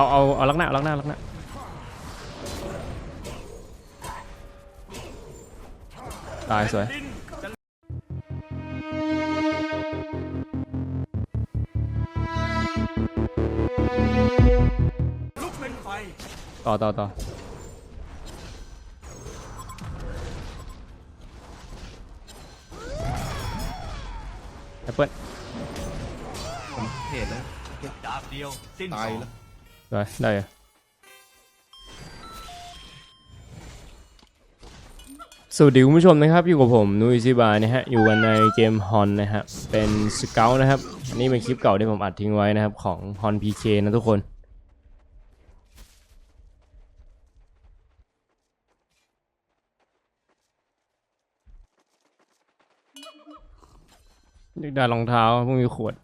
เอาเอาเอาลักหน้าเอาลักหน้าลักหน้าตายสวยลุกเป็นไฟต่อต่อต่อแอปเปิ้ลผมเห็นแล้วดาบเดียวสิ้นตายสองแล้ว ได้ได้สวัสดีคุณผู้ชมนะครับ อยู่กับผมนุ้ยซิบานะฮะ อยู่กันในเกมฮอนนะฮะ เป็นสเกลนะครับ อันนี้เป็นคลิปเก่าที่ผมอัดทิ้งไว้นะครับ ของฮอนพีเคนะทุกคนอยากได้รองเท้าพวกมีขวด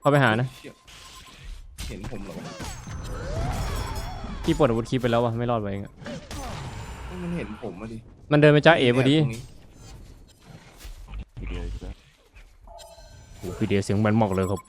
เข้าไปหานะเชี่ยเห็นผมเหรอ วะที่ปลดอาวุธคลิปไปแล้ววะไม่รอดไปเองอะมันเห็นผมมาดิมันเดินไปจ้าเอ๋พอดีตรงนี้โอ้โหพี่เดียเสียงแบนมากเลยครับ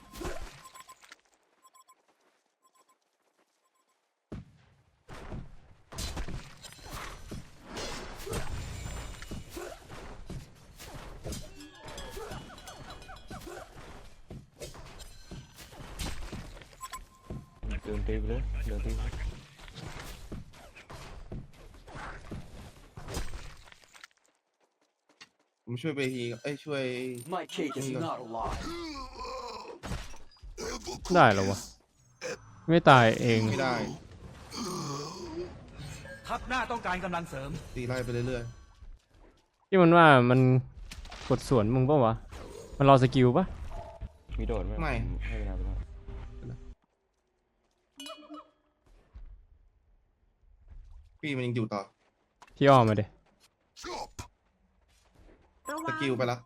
เดินตีไปเลยเดินตีไป ผมช่วยไปทีเอ้ยช่วย My cake is not alive ได้เหรอวะ ไม่ตายเอง ไม่ได้ทัพหน้าต้องการกำลังเสริม ตีไล่ไปเรื่อยที่มันว่ามันกดสวนมึงปะวะ มันรอสกิลปะมีโดดไหมไม่ให้เวลาไปก่อนๆพี่มันยังอยู่ต่อ พี่อ้อมมาเด สกิลไปละ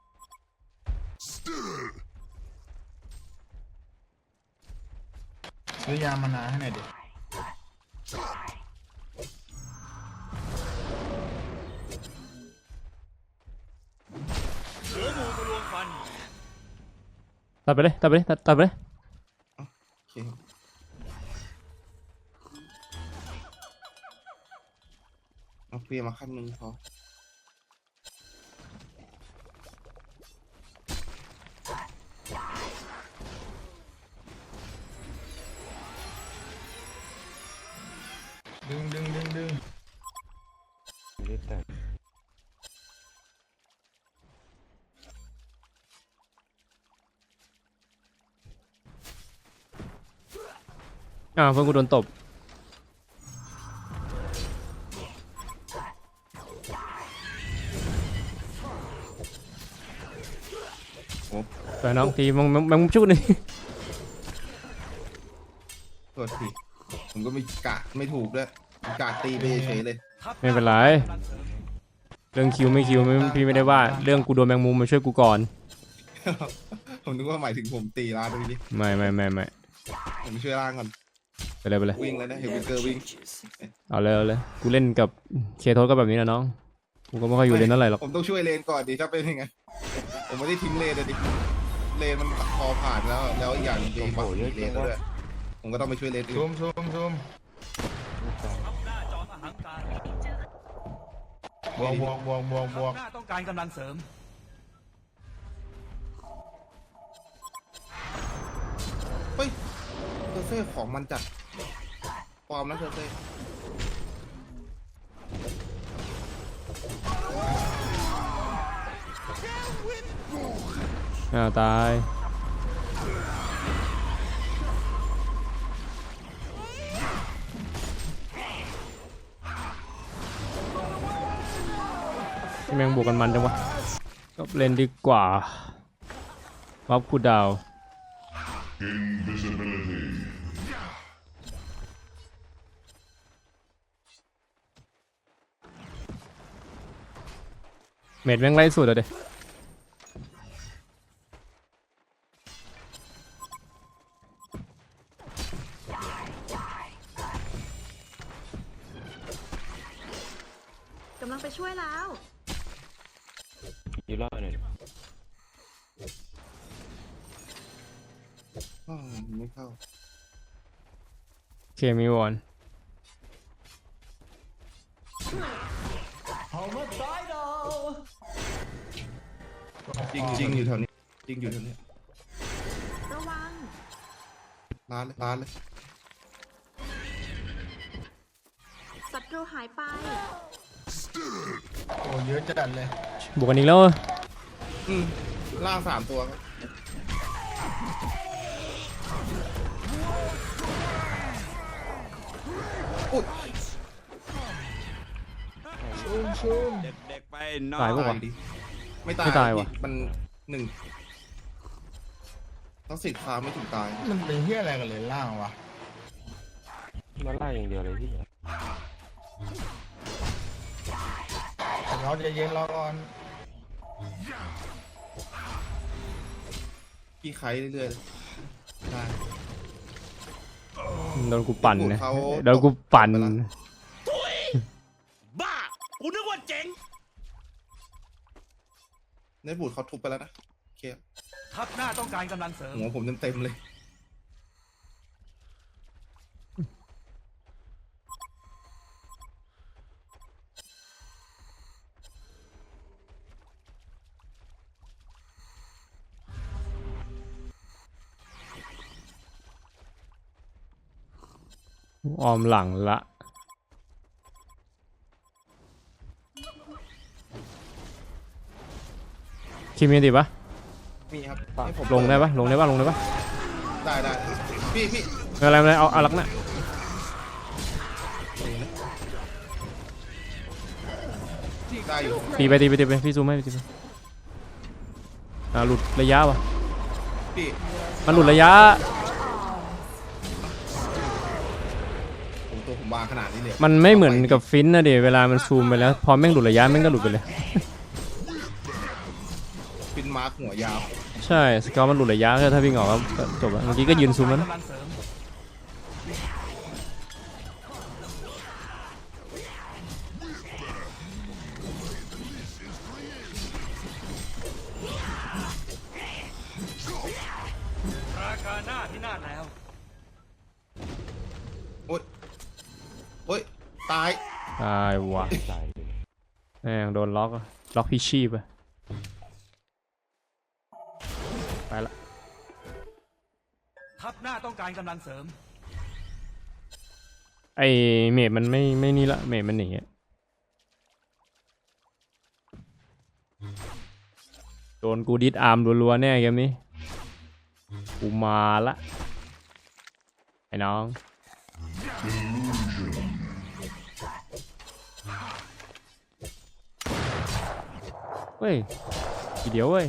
ซื้อยามานาให้หน่อยดิเสือหมูทะลวงฟันตัดไปเลยตัดไปเลยตัดตัดไปเลยโอเคเอาเพียมาขั้นหนึ่งพอ อ้าวเพื่อนกูโดนตบโอ้แต่น้องตีมึงมึงมึงชุดนี่โทษทีผมก็ไม่กะไม่ถูกด้วยกะตีไปเฉยๆเลยทัพหไม่เป็นไรกำลังเสริมเรื่องคิวไม่คิวไม่พี่ไม่ได้ว่า เรื่องกูโดนแมงมุมมาช่วยกูก่อน ผมนึกว่าหมายถึงผมตีร้านตรงนี้ไม่ไม่ไม่ไม่ผมช่วยล่างก่อน ไปเลยไปเลยวิ่งเลยนะเฮลวิเกอร์วิ่งเอาเลยเอาเลยกูเล่นกับเคโทสก็แบบนี้นะน้องกูก็ไม่ค่อยอยู่เลนเท่าไหร่หรอกผมต้องช่วยเลนก่อนดิถ้าเป็นยังไงผมไม่ได้ทิ้งเลนเลยดิเลนมันพอผ่านแล้วแล้วอีกอย่างหนึงผมปักเลนแล้วด้วยผมก็ต้องไปช่วยเลนอื่ซูนมซูมซูมเลือดแตกทัพหน้าจอมอหังการบวกบวกบวกบวกบวกหน้าต้องการกำลังเสริมเฮ้ยเซอร์เซ่ของมันจัด ปลอมนะเซอร์เซ่อ้าวตาย แมงบวกกันมันจังวะก็เล่นดีกว่าวับคูดาว เม็ดแม่งไล่สุดเลยเดกำลังไปช่วยแล้วยืดรอดหน่อยดิอ้าวไม่เข้า เคมีวอน ริงจริงอยู่แถวนี้จริงอยู่แถวนี้ระวัง ร้านเลยร้านเลยศัตรูหายไป โอ้เยอะจัดเลยบวกกันอีกแล้วเหรออืมล่างสามตัวครับอุ๊ยเด็กๆไปนอตายนปะวะ ตายดิ ไม่ตายไม่ตายว่ะ มันหนึ่งต้องสิทธิ์ค้าไม่ถึงตาย มันเป็นเฮียอะไรกันเลยล่างวะมาไล่อย่างเดียวเลยพี่แต่เราจะเย็นรอก่อนพี่ไคเรื่อยๆเลยได้ โดนกูปั่นนะ เขาโดนกูปั่นไปแล้วบ้ากูนึกว่าเจ๋ง ในบูดเขาทุบไปแล้วนะโอเคทัพหน้าต้องการกำลังเสริม หัวผมเต็มๆเลย ออมหลังละ คิมมีติปะมีครับให้ผมลงได้ปะลงได้ปะลงได้ปะได้ได้พี่พี่ไม่เป็นไรไม่เป็นไรเอาเอาลักหนะได้อยู่ตีไปตีไปตีไปพี่ซูมให้ตีไปอ่าหลุดระยะวะพี่มันหลุดระยะผมตัวผมวางขนาดนี้เลยมันไม่เหมือนกับฟินนะเดี๋ยวเวลามันซูมไปแล้วพอแม่งหลุดระยะแม่งก็หลุดไปเลยฟินมา ร์กหัวยาว ใช่สเกลมันหลุดระยะก็ถ้าวิ่งออกก็จบอะเมื่อกี้ก็ยืนซูมแล้วนะกำลังเสริมราคาหน้าที่หน้าแล้ว โอ๊ย โอ๊ย ตาย ตายวะตายเลยแม่งโดนล็อกอะล็อกพี่ชีพอะ หน้าต้องการกำลังเสริม ไอเมดมันไม่ไม่นี่ละเมดมันหนีอะโดนกูดิดอาร์มรัวๆแน่เกมนี้กูมาละไอ้น้องเว้ยทีเดียวเว้ย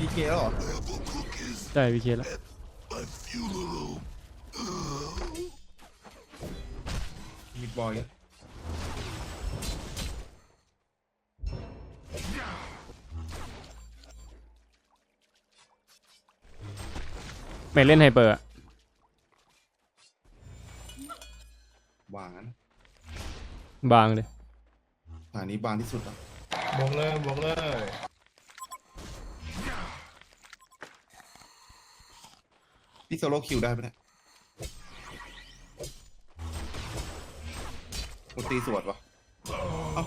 พีเคแล้วเหรอได้พี่เคแล้วมีบอยอะเมดเล่นไฮเปอร์อะบางนะบางเลยฐานนี้บางที่สุดอะบวกเลยบวกเลย พี่โซโล่คิวได้ไหมเนี่ยกูตีสวดวะเอ้า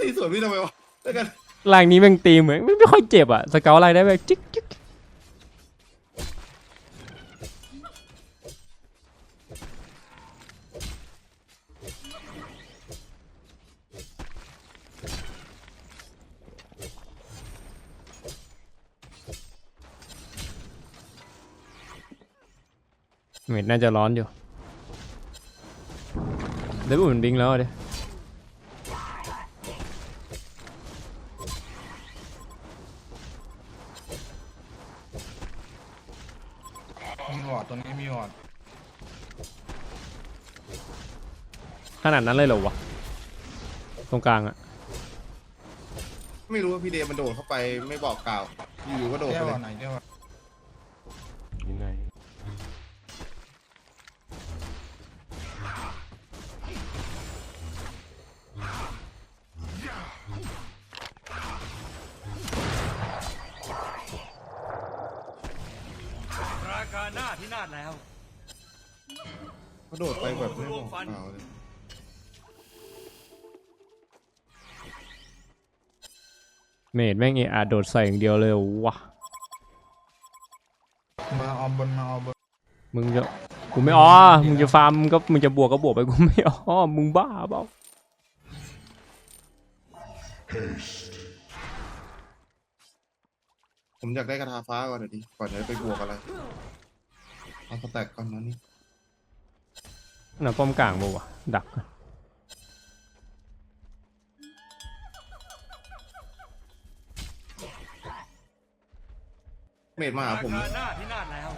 ตีสวดพี่ทำไมวะแล้วกันล่างนี้แม่งตีเหมือนไม่ไม่ค่อยเจ็บอะสเกลอะไรได้แบบจิ๊กจิ๊ก เมดน่าจะร้อนอยู่เดี๋ยวมันบิงแล้วอะเดี๋ยวบมีวอร์ดตรงนี้มีวอร์ดขนาดนั้นเลยเหรอวะ ตรงกลางอะไม่รู้ว่าพี่เดย์มันโดดเข้าไปไม่บอกกล่าวอยู่ๆก็โดดเที่ยไปวเลวอร์ดยไหนเที่ย แบบไม่บอกกล่าวเลยเมดแม่งเออาโดดใส่อย่างเดียวเลยเหรอวะมาเอาบนมาเอาบนมึงจะกูไม่อ้อมึงจะฟาร์มมึงก็มึงจะบวกก็บวกไปกูไม่อ้อมึงบ้าเปล่าผมอยากได้กระทาฟ้าก่อนเดี๋ยวดิก่อนจะไปบวกอะไรเอาสแต็กก่อนนะนี่ น่ะป้อมกลางบ่วะดัก เมดมาหาราผมคาหน้าที่นาดแล้ว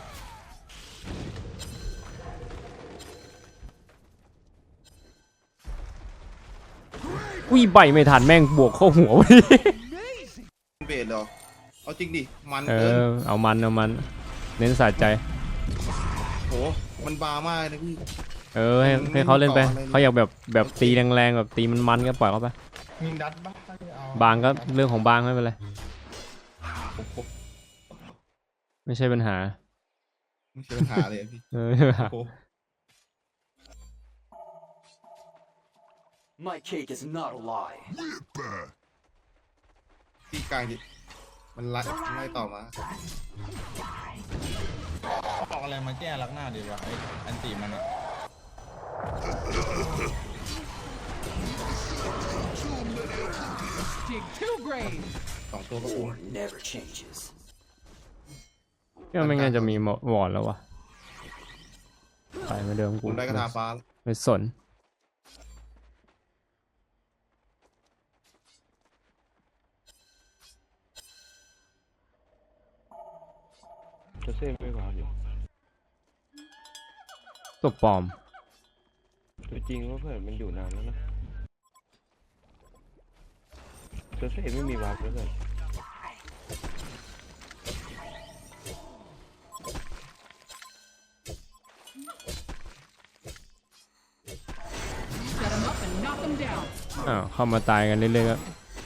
อุ้ยใบไม่ทันแม่งบวกเข้าหัวไปเบสเหรอเอาจริงดิ มันเอเกินอ เอามันเอามัน เน้นสะใจโหมันบามากเลยนะพี่ เออให้มึงให้เขาเล่นไปต่ออะไรเลยเขาอยากแบบแบบตีแรงๆแบบตีมันมันๆก็ปล่อยเขาไปมีดัดบ้างเอาบางก็เรื่องของบางไม่เป็นไรไม่ใช่ปัญหาไม่ใช่ปัญหาเลยอะพี่เออไม่ใช่ปัญหาโอ้โห My cake is not a lie. พี่กลางดิมันไล่ไล่ต่อมาออกอะไรมาแก้ลักหน้าดีวะไอ้อันตีมัน อะสองตัวก็คุ้ม War never changes. ก็ไม่งั้นจะมีหมอวอร์ดแล้ววะไปเหมาเดิมผกูมได้กระทาฟ้าไม่สน จะเซ่ไม่วางอยู่ ตัวปลอม ตัวจริงว่าเพื่อนมันอยู่นานแล้วนะจะเซ่ไม่มีวางแล้วเลยอ้าวเข้ามาตายกันเรื่อยๆก็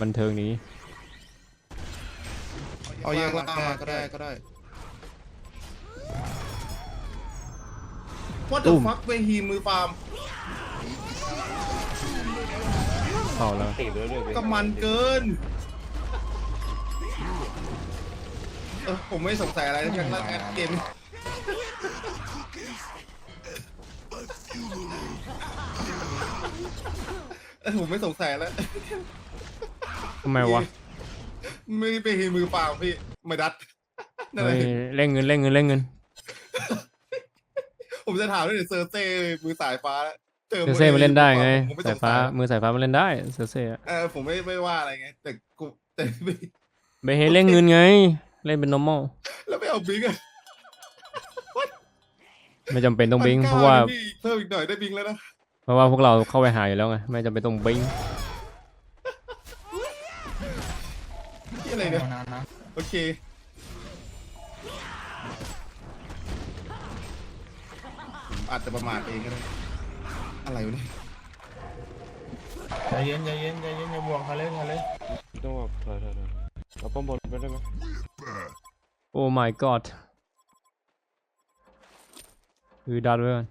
บันเทิงนี้ เอาแยกล่างมาก็ได้ก็ได้ What the ตุ้ม fuck เวฮีมือฟาร์ม เข้าแล้วติดเลยเลยก็มันเกินเออผมไม่สงสัยอะไรทั้งนั้นแอดเกมเออผมไม่สงสัยแล้ว ทำไมวะไม่ไปเฮมือเปล่าพี่ไม่ดัดนั่นแหเฮ้ละยเร่งเงินเร่งเงินเร่งเงิน ผมจะถามด้วยเดี๋ยวเซอร์เซ่มือสายฟ้าเจอ เซอร์เซ่มาเล่นได้ไงผมไม่สสายงฟ้าสัยมือสายฟ้ามาเล่นได้เซอร์เซ่อะเออผมไม่ไม่ว่าอะไรไง แต่กูแต่ไม่ไปให้เร่งเงินไง เล่นเป็น normal แล้วไม่เอาบิงอะไม่จำเป็นต้องบิงพันเพก้ราะว่านี่เพิ่มอีกหน่อยได้บิงแล้วนะเพราะว่าพวกเราเข้าไปหาอยู่แล้วไงไม่จำเป็นต้องบิงที่อะไรเนี่ยเอานานนะโอเคอาจจะประมาทเองก็ได้ อะไรวะเนี่ยใจเย็นใจเย็นใจเย็นอย่าบวกเขาเลยเขาเลยต้องว่าถอยถอยถอยเอาป้อมบนไปได้ไหมโอ้ my god คือดันไว้ก่อน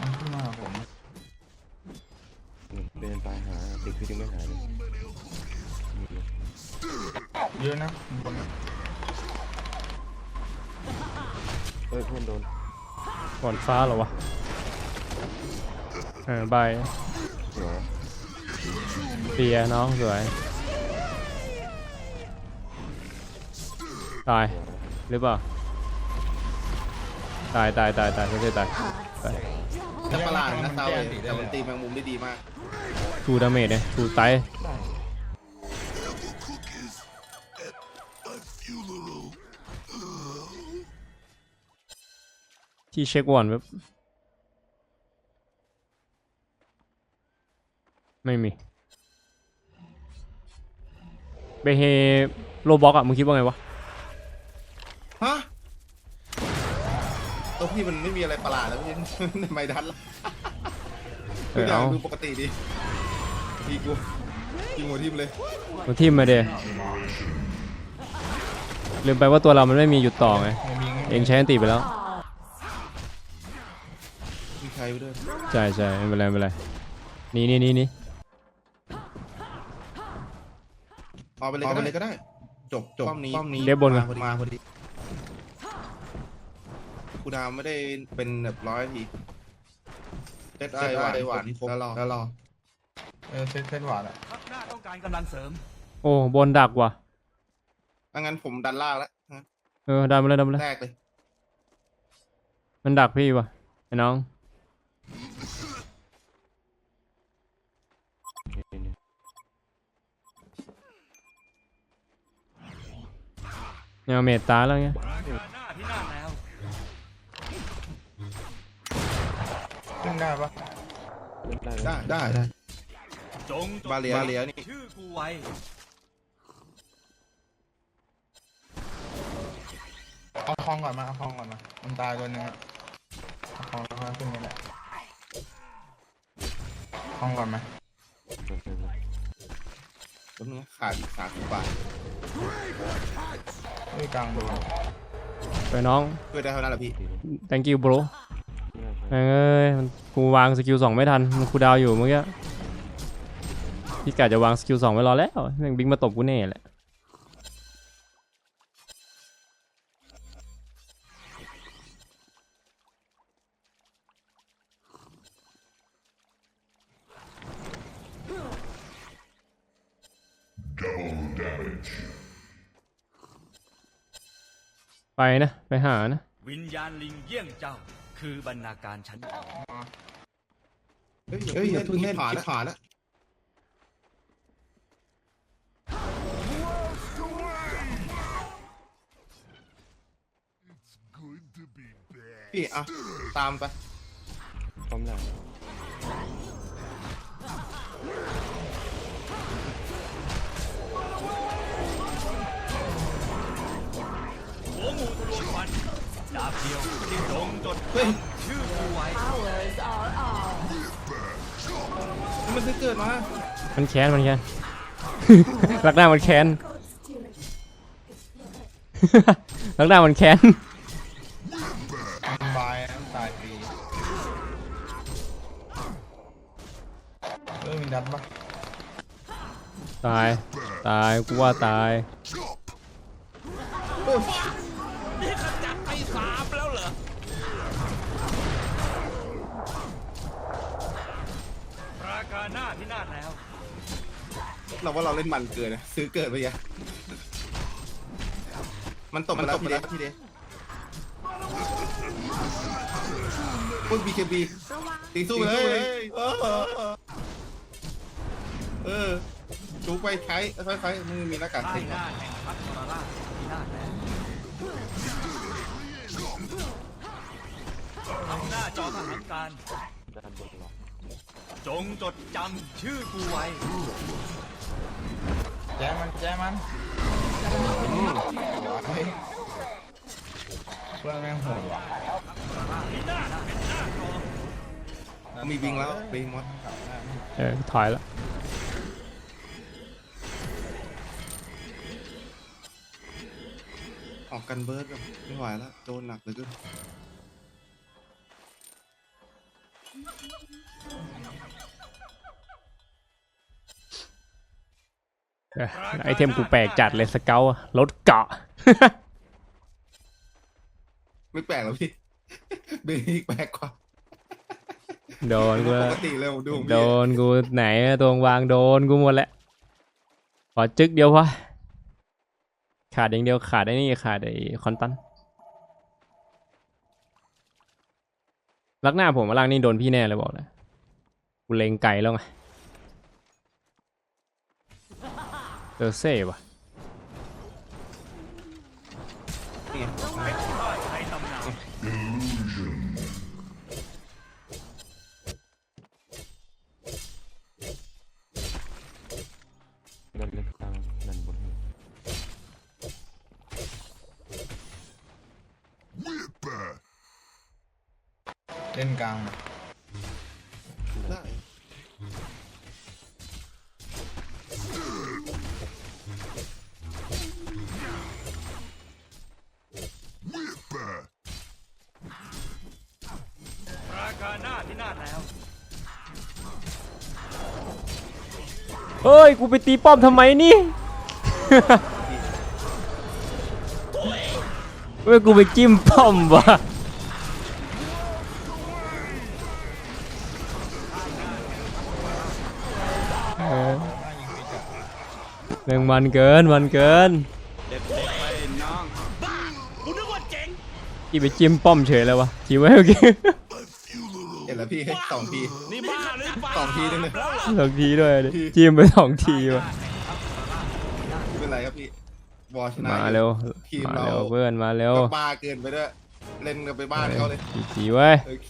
มันขึ้นมาหาผมอืมเดินตายหาติดคือยังไม่หายเลยมีอยู่เยอะนะบนเอ้ยเพื่อนโดน ก่อนฟ้าเหรอวะเออใบายหัวเปียน้องสวย ตาย หรือเปล่า ตายตายตายตายไม่ใช่ตายตายแต่ประหลาดนะมัเตาแก้เลยตีแต่ได้มันเลยตีแมงมุมได้ดีมากทูดาเมจเนี่ยทูไต ที่เช็ควอนแบบไม่มีเบเฮโลบ็อกอะมึงคิดว่าไงวะ ฮะตัวพี่มันไม่มีอะไรประหลาดแล้วพี่ไม่ดันละเอทุกออย่างเอา ดูปกติดีพี่กูยิงหัวทิ่มเลยมาทิมมาเดลืมไปว่าตัวเรามันไม่มีหยุดต่อไง ไม่มีเองใช้อันติไปแล้ว มีใครไปด้วยใช่ใช่ไม่เป็นไรไม่เป็นไรนี่นี่นี่นี่เอาไปเลยก็ได้ก็ได้ จบจบป้อมนี้ป้อมนี้เรียบบนกันมาพอดีมาพอดีกูดาวไม่ได้เป็นแบบร้อยทีเซตไอหวานหวานครบแล้วรอแล้วรอเออเส้นเส้นหวานอะทัพหน้าต้องการกำลังเสริม โอ้บนดักว่ะถ้างั้นผมดันล่างแล้วเออดันมาเลยดันมาเลยแรกเลย มันดักพี่ว่ะไอ้น้อง เนี่ยเมตตาแล้วเงี้ยปราการหน้าที่น่านแล้วขึ้นได้ปะเล่นได้เลยได้ได้ได้จงจดบาเลียบาเลียนี่ชื่อกูไว้เอาคองก่อนมาเอาคองก่อนมามันตายตัวหนึงอะเอาคองแล้วค่อยขึ้นกันแหละคองก่อนไหมเล่นได้เลยแป๊บนึงนะขาดอีกสามสิบบาท เฮ้ยกลางโดนไปน้องช่วยได้เท่านั้นแหละพี่ thank you bro ไม่ได้ใช้แม่งเอ้ยมันกูวางสกิลสองไม่ทัน มันคูลดาวน์อยู่เมื่อกี้ พี่กะจะวางสกิลสองไว้รอแล้วแม่งบิ๊กมาตบกูแน่แหละ ไปนะ ไปหานะ วิญญาณลิงเยี่ยงเจ้า คือบรรณาการชั้นดาวเฮ้ยเฮ้ยอย่าเพิ่งเล่นผ่านแล้วผ่านแล้วพี่อะตามไปพร้อมแล้ว ดาบเดียวที่จงจดเฮ้ยชื่อกูไว้มันจะเกิดมามันแค้นมันแค้น รักหน้ามันแค้น รักหน้ามันแค้นมันบายนะตายฟรีเออมีดันปะตาย ตาย กูว่าตายป การหน้าที่น่านแล้วเราว่าเราเล่นมันเกินนะซื้อเกิดไปยังมันตบมาแล้วทีเดียวทีเดียวพวกบีเคบีระวังตีสู้ไปเลย เออ เออจูไปใช้ค่อยๆมึงมีหน้ากากใต้เซ็งหน้าแห่งพัฒนาราชที่น่านแล้วทำหน้าจอทหารการด้านบนหรอ จงจดจำชื่อกูไว้ แจ้มันแจ้มันเฮ้ยเพื่อนแม่งโหดว่ะมีบิงแล้วบิงมดเออถอยแล้วออกกันเบิร์ดแบบไม่ไหวแล้วโดนหนักเหลยก็ ไอเทมกูแปลกจัดเลยสเกลรถเกาะ ไม่แปลกหรอกพี่บิงอีกแปลกกว่าโดนกูปแล้วกติเลยผมดูผมโดนกูไหนอะตัววางโดนกูหมดแล้วขอจึกเดียววะขาดอย่างเดียวขาดไอ้นี่ขาดไอ้คอนตันลักหน้าผมมาล่างนี่โดนพี่แน่เลยบอกเลยกูเลงไกลแล้วไง เออเซ่ว่ะนี่ไง กูไปตีป้อมทำไมนี่ เว้ยกูไปจิ้มป้อมวะเออแม่งมันเกินมันเกินกูนึกว่าเจ๋งที่ไปจิ้มป้อมเฉยแล้ววะจิ้มไว้เมื่อกี้ เห็นแล้วพี่สองที นี่บ้าหรือเปล่าสองทีนึงเลยสองทีด้วยดิจิ้มไปสองทีวะไม่เป็นไรครับพี่บอลชนะมาเร็วทีมมาเราเร็วเพื่อนมาเร็วก็บ้าเกินไปด้วย เล่นกันไปบ้านเขาเลยจีจีไว้ย โอเค